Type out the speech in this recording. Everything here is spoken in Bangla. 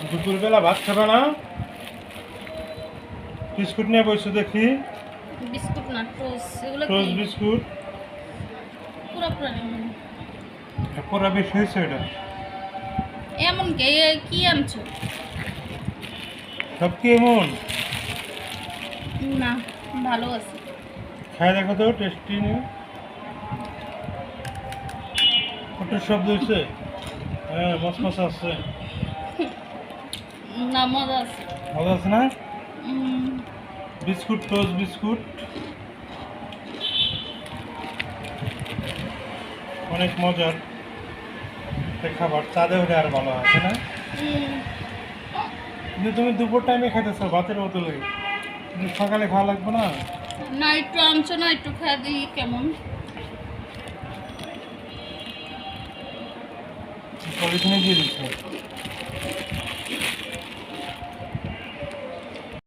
দুপুরবেলা ভাত খাবে না? বিস্কুট নিয়ে বসে দেখি। বিস্কুট না টোস্ট এগুলো টোস্ট বিস্কুট। পুরো পুরো এমন। বেশি হয়েছে এটা। এমন কে? কি আনছো? সব কি এমন? না ভালো আছে। খাই দেখো তো টেস্টি নিয়ে। কত শব্দ হয়েছে। হ্যাঁ মশ মশ আসছে। না মজা আছে। আছে না? Biscuit toast biscuit. অনেক মজার খাবার। চাঁদে হলে আর ভালো তাই না? কিন্তু তুমি দুপুর টাইমে খাইতেছো ভাতের বোতলে কিন্তু সকালে খাওয়া লাগবে না? না একটু আনছো না একটু খেয়ে দিই কেমন? পলিথিনে দিয়ে দিচ্ছে?